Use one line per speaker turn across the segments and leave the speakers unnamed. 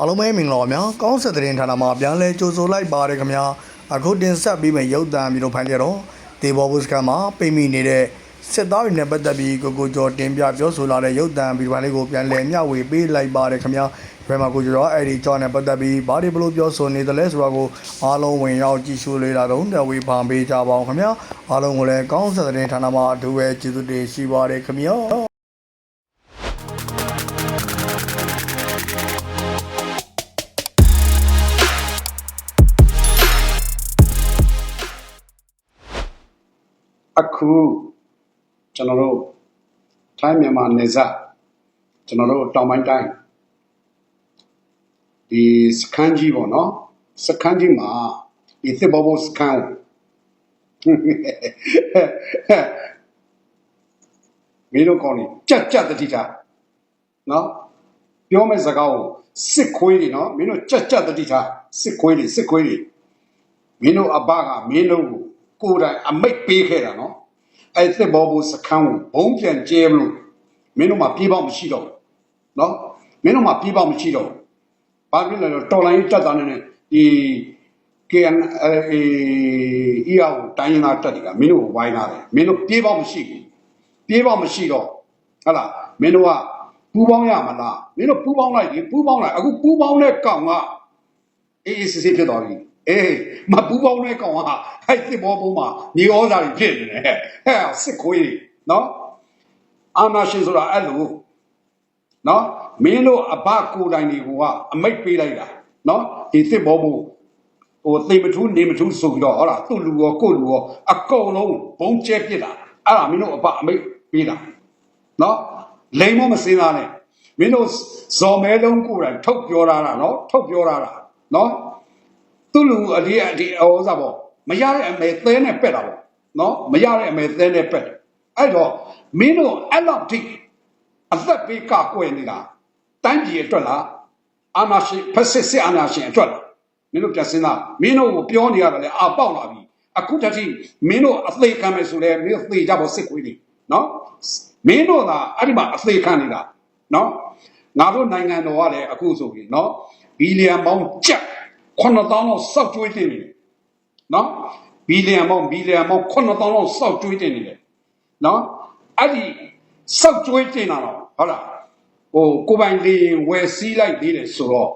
အားလုံးပဲမင်္ဂလာပါဗျာကောင်းဆက်တဲ့ဌာနမှာပြန်လဲကြိုဆိုလိုက်ပါတယ်ခင်ဗျာအခုတင်ဆက်ပြီးမယ့်ရုပ်သံမျိုးတို့ဖိုင်ကြတော့ဒေဘောဘုစကမှာပိတ်မိနေတဲ့စစ်သားတွေနဲ့ပတ်သက်ပြီးကိုကိုကျော်တင်ပြပြောဆိုလာတဲ့ရုပ်သံဗီဒီယိုဖိုင်လေးကိုပြန်လဲမျှဝေပေးလိုက်ပါတယ်ခင်ဗျာဘယ်မှာကိုကျော်တော့အဲ့ဒီကြောင်းနဲ့ပတ်သက်ပြီးဘာတွေဘလို့ပြောဆိုနေသလဲဆိုတာကိုအားလုံးဝင်ရောက်ကြည့်ရှုလေ့လာတော့တဝေဖန်ပေးကြပါအောင်ခင်ဗျာအားလုံးကိုလည်းကောင်းဆက်တဲ့ဌာနမှာအထူးပဲကျေးဇူးတင်ရှိပါတယ်ခင်ဗျာ
အခုကျွန်တော်တို့ထိုင်းမြန်မာနယ်စပ်ကျွန်တော်တို့တောင်ပိုင်းတိုင်းဒီစခန်းကြီးပေါ့နော်စခန်းကြီးမှာဒီသစ်ဘောဘောစခန်းကိုမင်းတို့ကောင်းနေကြက်ကြက်တတိတာနော်ပြောမဲ့စကားကိုစစ်ခွေးတွေနော်မင်းတို့ကြက်ကြက်တတိတာစစ်ခွေးတွေစစ်ခွေးတွေမင်းတို့အဘကမင်းတို့ကို ကိုယ်တိုင်အမိတ်ပေးခဲ့တာနော်အဲ့သစ်ဘောဘူးစခန်းကိုဘုံပြန်ကျဲမလို့မင်းတို့မှာပြေးပေါက်မရှိတော့ဘူးနော်မင်းတို့မှာပြေးပေါက်မရှိတော့ဘူးဘာဖြစ်လဲတော့တော်လိုင်းတက်တာနဲ့ဒီ KN အေအီယာကိုတိုင်းရင်းသားတက်တွေကမင်းတို့ကိုဝိုင်းလာတယ်မင်းတို့ပြေးပေါက်မရှိဘူးပြေးပေါက်မရှိတော့ဟုတ်လားမင်းတို့ကပူပေါင်းရမလားမင်းတို့ပူပေါင်းလိုက်ဒီပူပေါင်းလိုက်အခုပူပေါင်းတဲ့ကောင်ကအေးအေးစစ်စစ်ဖြစ်သွားပြီ အေးမပူပေါင်းတဲ့ကောင်ကအဲ့စစ်ဘောပုံးမှာမြေဩဇာတွေဖြစ်နေတယ်ဟဲ့စစ်ခွေးတွေနော်အာနာရှင်ဆိုတာအဲ့လိုနော်မင်းတို့အဘကိုယ်တိုင်တွေကိုကအမိတ်ပေးလိုက်တာနော်ဒီစစ်ဘောပုံးဟိုသိမထူးနေမထူးဆိုပြီးတော့ဟောလားသူ့လူရောကိုယ့်လူရောအကုန်လုံးဘုံကျဲပြစ်တာအဲ့ဒါမင်းတို့အဘအမိတ်ပေးတာနော်လိမ်မမစင်းသားနဲ့မင်းတို့ဇော်မဲလုံးကိုယ်တိုင်ထုတ်ပြောတာလားနော်ထုတ်ပြောတာလားနော် သူ့လူအဒီအဒီဩဇာပေါ့မရတဲ့အမေသဲနဲ့ပက်တာပေါ့နော်မရတဲ့အမေသဲနဲ့ပက်တယ်အဲ့တော့မင်းတို့အဲ့လောက်ထိအသက်ပေးကကွယ်နေတာတိုင်းပြည်အတွက်လားအာနာရှင်ဖက်စစ်စစ်အာနာရှင်အတွက်လားမင်းတို့ပြန်စဉ်းစားမင်းတို့ကိုပြောနေရတယ်လေအာပေါက်လာပြီအခုတည်းမင်းတို့အသေးခံမယ်ဆိုလဲမင်းတို့သေကြဖို့စစ်ခွေးတွေနော်မင်းတို့သာအဲ့ဒီမှာအသေးခံနေတာနော်ငါတို့နိုင်ငံတော်ကလည်းအခုဆိုရင်နော်ဘီလီယံပေါင်းကျပ် 9000လောက်စောက်ကျွေးတင်နေတယ်နော်ဘီလီယံပေါင်းဘီလီယံပေါင်း9000လောက်စောက်ကျွေးတင်နေတယ်နော်အဲ့ဒီစောက်ကျွေးတင်တာတော့ဟုတ်လားဟိုကိုပိုင်လေးရင်ဝယ်စည်းလိုက်သေးတယ်ဆိုတော့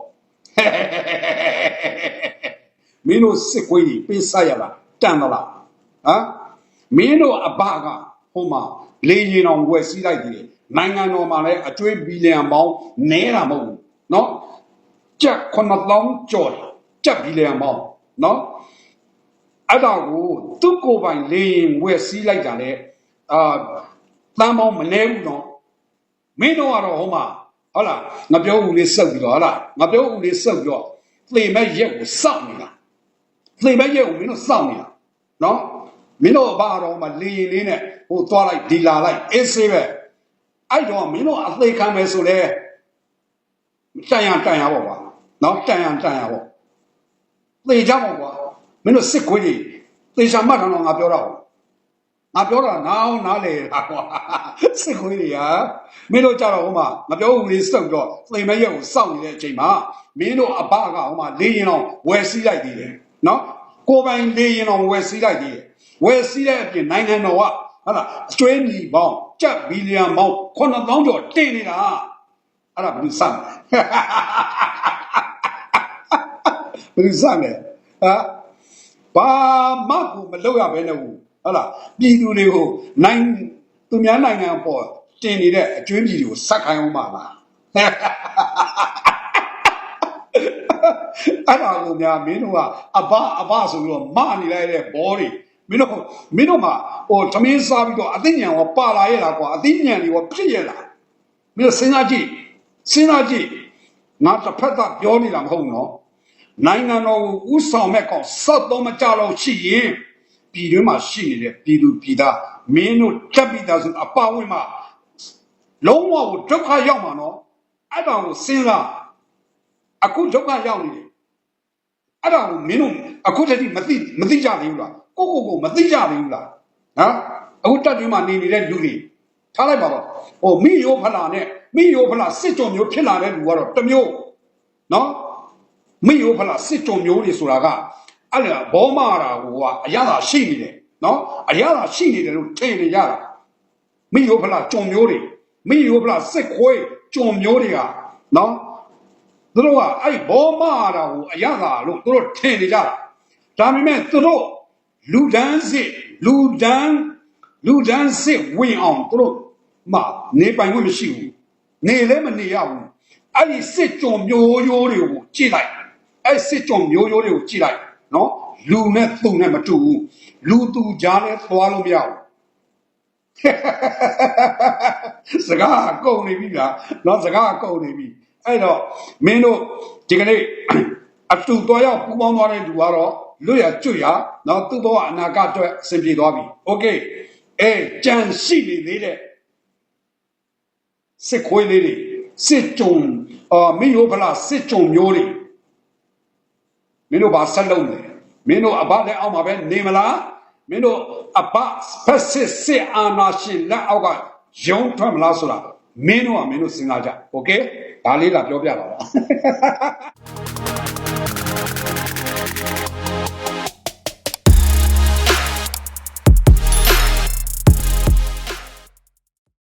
မင်းတို့စစ်ခွေးကြီးပေးဆက်ရလားတန်သလားဟမ်မင်းတို့အဘကဟိုမှာလေရင်အောင်ဝယ်စည်းလိုက်သေးတယ်နိုင်ငံတော်မှာလည်းအကျွေးဘီလီယံပေါင်းနဲတာမဟုတ်ဘူးနော်ကြက်9000ကျော်တယ် ကြက်ဘီလီယံပေါင်းနော်အဲ့ဒါကိုသူ့ကိုယ်ပိုင်လေရင်ဝယ်စည်းလိုက်တာလေအာတန်းပေါင်းမလဲဘူးနော်မင်းတို့ကတော့ဟိုမှာဟုတ်လားငါပြောဦးလေးစုပ်ပြီးတော့ဟုတ်လားငါပြောဦးလေးစုပ်ပြီးတော့သေမဲ့ရက်ကိုစောင့်နေတာသေမဲ့ရက်ကိုမင်းတို့စောင့်နေတာနော်မင်းတို့အဘတော်မှာလေရင်လေးနဲ့ဟိုသွားလိုက်ဒီလာလိုက်အေးဆေးပဲအဲ့တော့မင်းတို့အသေးခံမယ်ဆိုလဲတန်ရတန်ရပေါ့ကွာနော်တန်ရတန်ရပေါ့ သေကြပေါ့ကွာမင်းတို့စစ်ခွေးတွေသေချာမှတ်တော့ငါပြောတော့ငါပြောတာနားအောင်နားလေတာကွာစစ်ခွေးတွေဟာမင်းတို့ကြတော့ဟိုမှာငါပြောဦးလေးစုပ်တော့သေမရက်ကိုစောင့်နေတဲ့အချိန်မှာမင်းတို့အဘကဟိုမှာလေးရင်အောင်ဝယ်စည်းလိုက်သေးတယ်နော်ကိုယ်ပိုင်လေးရင်အောင်ဝယ်စည်းလိုက်သေးတယ်ဝယ်စည်းတဲ့အပြင်နိုင်ငံတော်ကဟုတ်လားအကျွေးမြီပေါင်းကြက်ဘီလီယံပေါင်း9000ကျော်တင်နေတာအဲ့ဒါဘယ်လိုစမ်းလဲ ဘယ်လိုစမ်းလဲဟာဘာမှကိုမလုပ်ရဘဲနဲ့ဘူးဟုတ်လားပြည်သူတွေကိုနိုင်သူများနိုင်ငံပေါ်တင်နေတဲ့အကျွေးပြည်တွေကိုစက်ခိုင်းအောင်ပါလားအဲ့ဒါကိုများမင်းတို့ကအဘအဘဆိုပြီးတော့မနေလိုက်တဲ့ဘောတွေမင်းတို့မင်းတို့မှာဟိုသမင်းစားပြီးတော့အသိဉာဏ်ရောပါလာရဲ့လားကွာအသိဉာဏ်တွေရောဖြစ်ရဲ့လားမင်းစဉ်းစားကြည့်စဉ်းစားကြည့်ငါတစ်ဖက်ကပြောနေတာမဟုတ်နော် နိုင်ငံတော်ကိုဥဆောင်မဲ့ကောင်စောက်တော့မကြတော့ရှိရင်ပြည်တွင်းမှာရှိနေတဲ့ပြည်သူပြည်သားမင်းတို့တက်ပြီးသားဆိုအပဝင်းမှာလုံးဝကိုဒုက္ခရောက်မှာနော်အဲ့ဒါကိုစဉ်းစားအခုဒုက္ခရောက်နေတယ်အဲ့ဒါကိုမင်းတို့အခုတည်းကမသိမသိကြသေးဘူးလားကိုကိုကိုမသိကြသေးဘူးလားဟမ်အခုတက်တွင်းမှာနေနေတဲ့လူတွေထားလိုက်ပါတော့ဟိုမိယောဖလာနဲ့မိယောဖလာစစ်ကြောမျိုးဖြစ်လာတဲ့လူကတော့တစ်မျိုးနော် မိယောဖလားစစ်ကြုံမျိုးတွေဆိုတာကအဲ့ဒါဘောမရာဟိုကအရသာရှိနေတယ်နော်အရသာရှိနေတယ်လို့ထင်နေကြတာမိယောဖလားကြုံမျိုးတွေမိယောဖလားစစ်ခွေးကြုံမျိုးတွေကနော်သူတို့ကအဲ့ဘောမရာဟိုအရသာလို့သူတို့ထင်နေကြတာဒါပေမဲ့သူတို့လူဒန်းစစ်လူဒန်းလူဒန်းစစ်ဝင်အောင်သူတို့မနေပိုင်ခွင့်မရှိဘူးနေလည်းမနေရဘူးအဲ့ဒီစစ်ကြုံမျိုးရိုးတွေကိုကြည့်လိုက် အဲ့စစ်ကြုံမျိုးရိုးတွေကိုကြည့်လိုက်နော်လူနဲ့သူနဲ့မတူဘူးလူသူကြားနဲ့သွားလို့မရဘူး စကားအကုန်နေပြီလားနော်စကားအကုန်နေပြီအဲ့တော့မင်းတို့ဒီကနေ့အတူတော်ရောက်ပူပေါင်းသွားတဲ့လူကတော့လွတ်ရကျွတ်ရနော်သူ့ဘဝအနာဂတ်အတွက်အဆင်ပြေသွားပြီโอเคအဲကြံရှိနေသေးတဲ့စစ်ခွေးလေးတွေစစ်ကြုံအာမင်းတို့ဗလားစစ်ကြုံမျိုးတွေ မင်းတို့ဘာဆက်လုပ်လဲမင်းတို့အဘလည်းအောက်မှာပဲနေမလားမင်းတို့အဘဖက်စစ်စစ်အာဏာရှင်လက်အောက်ကရုံးထွက်မလားဆိုတာမင်းတို့ကမင်းတို့စဉ်းစားကြโอเคဒါလေးလာပြောပြပါလား